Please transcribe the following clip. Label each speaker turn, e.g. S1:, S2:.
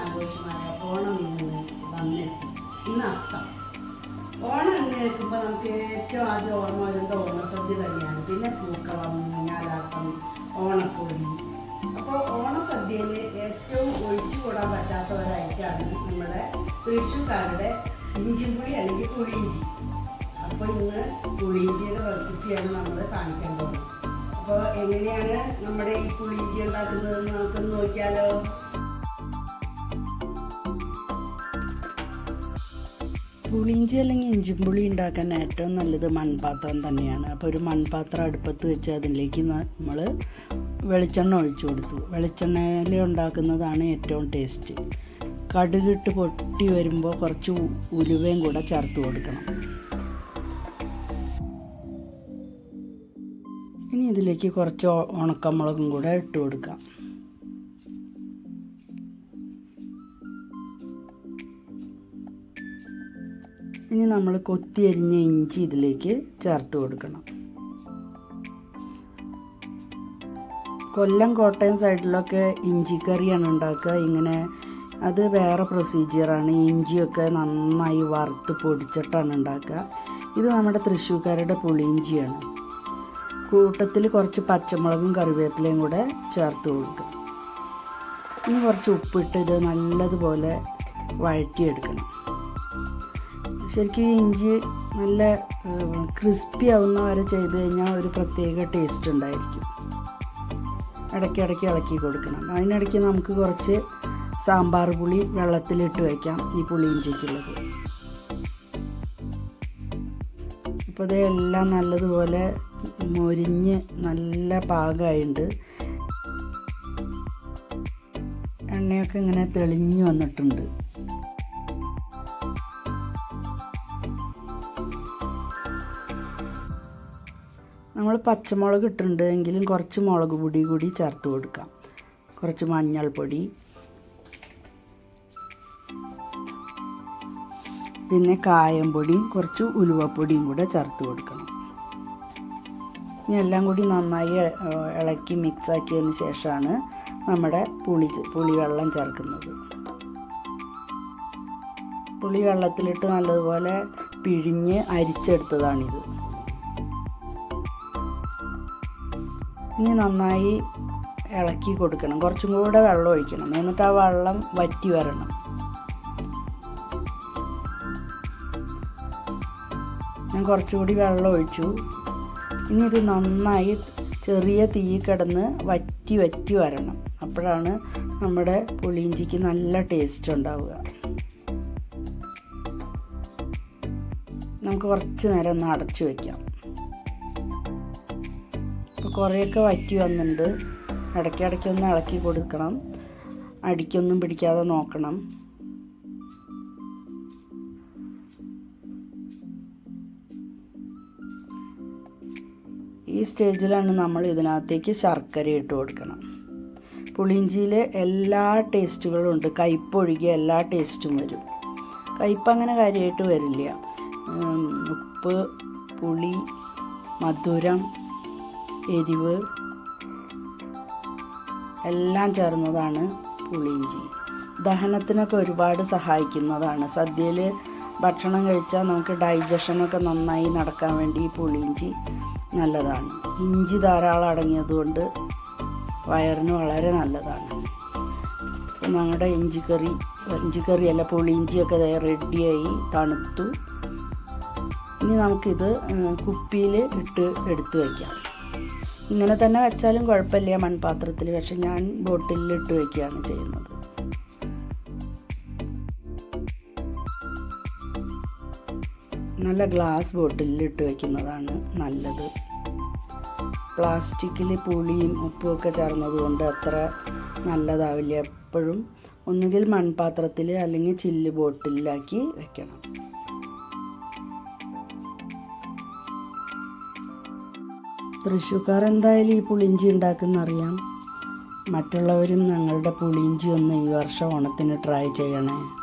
S1: ആഘോഷമായ ഓണം ഇന്ന് വന്നെത്തി. ഇന്ന് അത്തം. ഓണം എന്ന് കേൾക്കുമ്പോൾ നമുക്ക് ഏറ്റവും ആദ്യം ഓർമ്മ വരുന്നത് ഓണസദ്യ തന്നെയാണ്. പിന്നെ പൂക്കളം ഞാലാട്ടം ഓണപ്പൊടി അപ്പോൾ ഓണസദ്യയിൽ ഏറ്റവും ഒഴിച്ചുകൂടാൻ പറ്റാത്ത ഒരു ഐറ്റമാണ് നമ്മുടെ തൃശ്ശൂർക്കാരുടെ പുളി അല്ലെങ്കിൽ പുളിയിഞ്ചി. അപ്പോൾ ഇന്ന് പുളിയിഞ്ചിയുടെ റെസിപ്പിയാണ് നമ്മൾ കാണിക്കാൻ പോകുന്നത്. അപ്പോൾ എങ്ങനെയാണ് നമ്മുടെ ഈ പുളിയിഞ്ചി ഉണ്ടാക്കുന്നതെന്ന് നമുക്കൊന്ന് നോക്കിയാലോ? പുളിയിഞ്ചി അല്ലെങ്കിൽ ഇഞ്ചിപ്പുളി ഉണ്ടാക്കാൻ ഏറ്റവും നല്ലത് മൺപാത്രം തന്നെയാണ്. അപ്പോൾ ഒരു മൺപാത്രം അടുപ്പത്ത് വെച്ച് അതിലേക്ക് നമ്മൾ വെളിച്ചെണ്ണ ഒഴിച്ചു കൊടുത്തു. വെളിച്ചെണ്ണയിൽ ഉണ്ടാക്കുന്നതാണ് ഏറ്റവും ടേസ്റ്റ് കടുകിട്ട് പൊട്ടി വരുമ്പോൾ കുറച്ച് ഉലുവയും കൂടെ ചേർത്ത് കൊടുക്കണം. ഇനി ഇതിലേക്ക് കുറച്ച് ഉണക്കമുളകും കൂടെ ഇട്ട് കൊടുക്കാം. ഇനി നമ്മൾ കൊത്തി അരിഞ്ഞ ഇഞ്ചി ഇതിലേക്ക് ചേർത്ത് കൊടുക്കണം. കൊല്ലം കോട്ടയം സൈഡിലൊക്കെ ഇഞ്ചി ഇഞ്ചിക്കറിയാണ് ഉണ്ടാക്കുക. ഇങ്ങനെ അത് വേറെ പ്രൊസീജിയറാണ് ഇഞ്ചിയൊക്കെ നന്നായി വറുത്ത് പൊടിച്ചിട്ടാണ് ഉണ്ടാക്കുക. ഇത് നമ്മുടെ തൃശ്ശൂർക്കാരുടെ പുളിയിഞ്ചിയാണ്. കൂട്ടത്തിൽ കുറച്ച് പച്ചമുളകും കറിവേപ്പിലയും കൂടെ ചേർത്ത് കൊടുക്കുക. ഇനി കുറച്ച് ഉപ്പിട്ട് ഇത് നല്ലതുപോലെ വഴറ്റിയെടുക്കണം. ശരിക്കും ഇഞ്ചി നല്ല ക്രിസ്പി ആവുന്ന വരെ ചെയ്ത് കഴിഞ്ഞാൽ ഒരു പ്രത്യേക ടേസ്റ്റ് ഉണ്ടായിരിക്കും. ഇടയ്ക്കിടയ്ക്ക് ഇളക്കി കൊടുക്കണം. അതിനിടയ്ക്ക് നമുക്ക് കുറച്ച് സാമ്പാർ പുളി വെള്ളത്തിലിട്ട് വയ്ക്കാം ഈ പുളിയിഞ്ചിക്കുള്ളത് അപ്പോൾ ഇത് എല്ലാം നല്ലതുപോലെ മൊരിഞ്ഞ് നല്ല പാകമായിട്ടുണ്ട് എണ്ണയൊക്കെ ഇങ്ങനെ തെളിഞ്ഞു വന്നിട്ടുണ്ട്. നമ്മൾ പച്ചമുളക് ഇട്ടിട്ടുണ്ട്. എങ്കിലും കുറച്ച് മുളക് പൊടി കൂടി ചേർത്ത് കൊടുക്കാം. കുറച്ച് മഞ്ഞൾപ്പൊടി പിന്നെ കായം പൊടിയും കുറച്ച് ഉലുവപ്പൊടിയും കൂടെ ചേർത്ത് കൊടുക്കണം. ഇനി എല്ലാം കൂടി നന്നായി ഇളക്കി മിക്സ് ആക്കിയതിന് ശേഷമാണ് നമ്മുടെ പുളി പുളിവെള്ളം ചേർക്കുന്നത്. പുളി വെള്ളത്തിലിട്ട് നല്ലതുപോലെ പിഴിഞ്ഞ് അരിച്ചെടുത്തതാണിത്. ഇനി നന്നായി ഇളക്കി കൊടുക്കണം. കുറച്ചും കൂടെ വെള്ളം ഒഴിക്കണം. എന്നിട്ട് ആ വെള്ളം വറ്റി വരണം. ഞാൻ കുറച്ചുകൂടി വെള്ളം ഒഴിച്ചു. ഇനി ഇത് നന്നായി ചെറിയ തീ കിടന്ന് വറ്റി വറ്റി വരണം. അപ്പോഴാണ് നമ്മുടെ പുളിയിഞ്ചിക്ക് നല്ല ടേസ്റ്റ് ഉണ്ടാവുക. നമുക്ക് കുറച്ച് നേരം ഒന്ന് അടച്ചു വയ്ക്കാം ഇപ്പോൾ കുറേയൊക്കെ വറ്റി വന്നിട്ടുണ്ട്. ഇടയ്ക്കിടയ്ക്കൊന്ന് ഇളക്കി കൊടുക്കണം. അടിക്കൊന്നും പിടിക്കാതെ നോക്കണം. ഈ സ്റ്റേജിലാണ് നമ്മൾ ഇതിനകത്തേക്ക് ശർക്കര ഇട്ട് കൊടുക്കണം. പുളിഞ്ചിയിലെ എല്ലാ ടേസ്റ്റുകളും ഉണ്ട്. കയ്പൊഴികെ എല്ലാ ടേസ്റ്റും വരും. കയ്പ് അങ്ങനെ കാര്യമായിട്ട് വരില്ല. ഉപ്പ് പുളി മധുരം എരിവ് എല്ലാം ചേർന്നതാണ് പുളിയിഞ്ചി. ദഹനത്തിനൊക്കെ ഒരുപാട് സഹായിക്കുന്നതാണ്. സദ്യയിൽ ഭക്ഷണം കഴിച്ചാൽ നമുക്ക് ഡൈജഷനൊക്കെ നന്നായി നടക്കാൻ വേണ്ടി ഈ പുളിയിഞ്ചി നല്ലതാണ്. ഇഞ്ചി ധാരാളം അടങ്ങിയതുകൊണ്ട് വയറിന് വളരെ നല്ലതാണ്. ഞങ്ങളുടെ ഇഞ്ചിക്കറി ഇഞ്ചിക്കറി അല്ല പുളിയിഞ്ചിയൊക്കെ റെഡിയായി തണുത്തു. ഇനി നമുക്കിത് കുപ്പിയിൽ ഇട്ട് എടുത്തു വയ്ക്കാം. ഇങ്ങനെ തന്നെ വെച്ചാലും കുഴപ്പമില്ല മൺപാത്രത്തിൽ പക്ഷെ ഞാൻ ബോട്ടിലിൽ ഇട്ട് വയ്ക്കുകയാണ് ചെയ്യുന്നത്. നല്ല ഗ്ലാസ് ബോട്ടിലിട്ട് വയ്ക്കുന്നതാണ് നല്ലത്. പ്ലാസ്റ്റിക്കിൽ പുളിയും ഉപ്പും ഒക്കെ ചേർന്നതുകൊണ്ട് അത്ര നല്ലതാവില്ല. എപ്പോഴും ഒന്നുകിൽ മൺപാത്രത്തിൽ അല്ലെങ്കിൽ ചില്ല് ബോട്ടിലാക്കി വെക്കണം. തൃശ്ശൂക്കാർ എന്തായാലും ഈ പുളിഞ്ചി ഉണ്ടാക്കുന്ന അറിയാം. മറ്റുള്ളവരും ഞങ്ങളുടെ പുളിഞ്ചി ഒന്ന് ഈ വർഷം ഓണത്തിന് ട്രൈ ചെയ്യണേ.